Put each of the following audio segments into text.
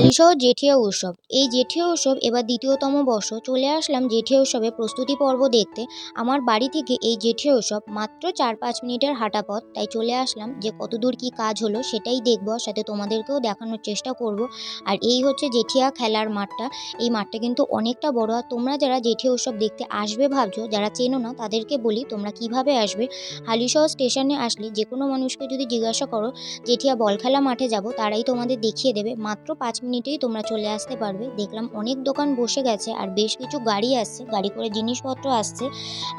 হালিশহর জেঠিয়া উৎসব। এই জেঠিয়া উৎসব এবার দ্বিতীয়তম বর্ষ। চলে আসলাম জেঠিয়া উৎসবের প্রস্তুতি পর্ব দেখতে। আমার বাড়ি থেকে এই জেঠিয়া উৎসব মাত্র চার পাঁচ মিনিটের হাঁটা পথ। তাই চলে আসলাম যে কতদূর কী কাজ হলো সেটাই দেখব। সাথে তোমাদেরকেও দেখানোর চেষ্টা করব। আর এই হচ্ছে জেঠিয়া খেলার মাঠটা। এই মাঠটা কিন্তু অনেকটা বড়। আর তোমরা যারা জেঠিয়া উৎসব দেখতে আসবে ভাবছ, যারা চেনো না, তাদেরকে বলি তোমরা কীভাবে আসবে। হালিশহর স্টেশনে আসলে যে কোনো মানুষকে যদি জিজ্ঞাসা করো, জেঠিয়া বল খেলা মাঠে যাব? তারাই তোমাদের দেখিয়ে দেবে। মাত্র পাঁচ মিনিটেই তোমরা চলে আসতে পারবে। দেখলাম অনেক দোকান বসে গেছে আর বেশ কিছু গাড়ি আসছে, গাড়ি করে জিনিসপত্র আসছে।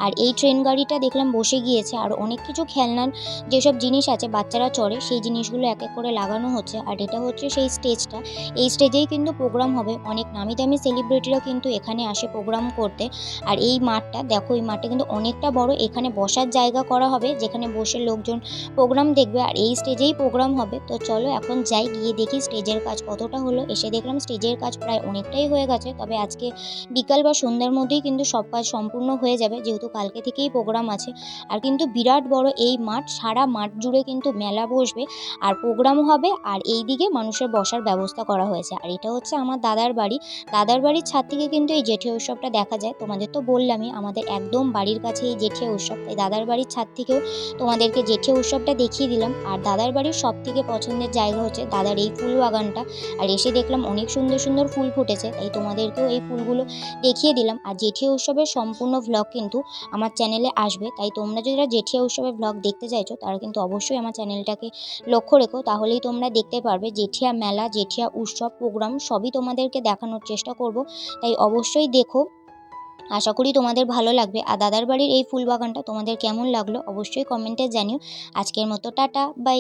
আর এই ট্রেন গাড়িটা দেখলাম বসে গিয়েছে আর অনেক কিছু খেলনার যেসব জিনিস আছে, বাচ্চারা চড়ে, সেই জিনিসগুলো এক এক করে লাগানো হচ্ছে। আর এটা হচ্ছে সেই স্টেজটা। এই স্টেজেই কিন্তু প্রোগ্রাম হবে। অনেক নামি দামি সেলিব্রিটিরা কিন্তু এখানে আসে প্রোগ্রাম করতে। আর এই মাঠটা, দেখো এই মাঠটা কিন্তু অনেকটা বড়। এখানে বসার জায়গা করা হবে, যেখানে বসে লোকজন প্রোগ্রাম দেখবে। আর এই স্টেজেই প্রোগ্রাম হবে। তো চলো এখন যাই, গিয়ে দেখি স্টেজের কাজ কতটা হলো। এসে দেখলাম স্টেজের কাজ প্রায় অনেকটাই হয়ে গেছে। তবে আজকে বিকাল বা সন্ধ্যার মধ্যেই কিন্তু সব কাজ সম্পূর্ণ হয়ে যাবে, যেহেতু কালকে থেকেই প্রোগ্রাম আছে। আর কিন্তু বিরাট বড় এই মাঠ, সারা মাঠ জুড়ে কিন্তু মেলা বসবে। আর প্রোগ্রামও হবে, আর এই দিকে মানুষের বসার ব্যবস্থা করা হয়েছে। আর এটা হচ্ছে আমার দাদার বাড়ি। দাদার বাড়ির ছাদ থেকে কিন্তু এই জেঠিয়া উৎসবটা দেখা যায়। তোমাদের তো বললামই, আমাদের একদম বাড়ির কাছে এই জেঠিয়া উৎসব। তাই দাদার বাড়ির ছাদ থেকেও তোমাদেরকে জেঠিয়া উৎসবটা দেখিয়ে দিলাম। আর দাদার বাড়ির সব থেকে পছন্দের জায়গা হচ্ছে দাদার এই ফুল বাগানটা আর এসে দেখলাম অনেক সুন্দর সুন্দর ফুল ফুটেছে। তাই তোমাদেরকেও এই ফুলগুলো দেখিয়ে দিলাম। আর জেঠিয়া উৎসবের সম্পূর্ণ ভ্লগ কিন্তু আমার চ্যানেলে আসবে। তাই তোমরা যারা জেঠিয়া উৎসবের ভ্লগ দেখতে চাইছো, তারা কিন্তু অবশ্যই আমার চ্যানেলটাকে লক্ষ্য রেখো। তাহলেই তোমরা দেখতে পারবে জেঠিয়া মেলা, জেঠিয়া উৎসব প্রোগ্রাম সবই তোমাদেরকে দেখানোর চেষ্টা করব। তাই অবশ্যই দেখো। আশা করি তোমাদের ভালো লাগবে। আর দাদার বাড়ির এই ফুল বাগানটা তোমাদের কেমন লাগল অবশ্যই কমেন্টে জানিও। আজকের মতো টাটা, বাই।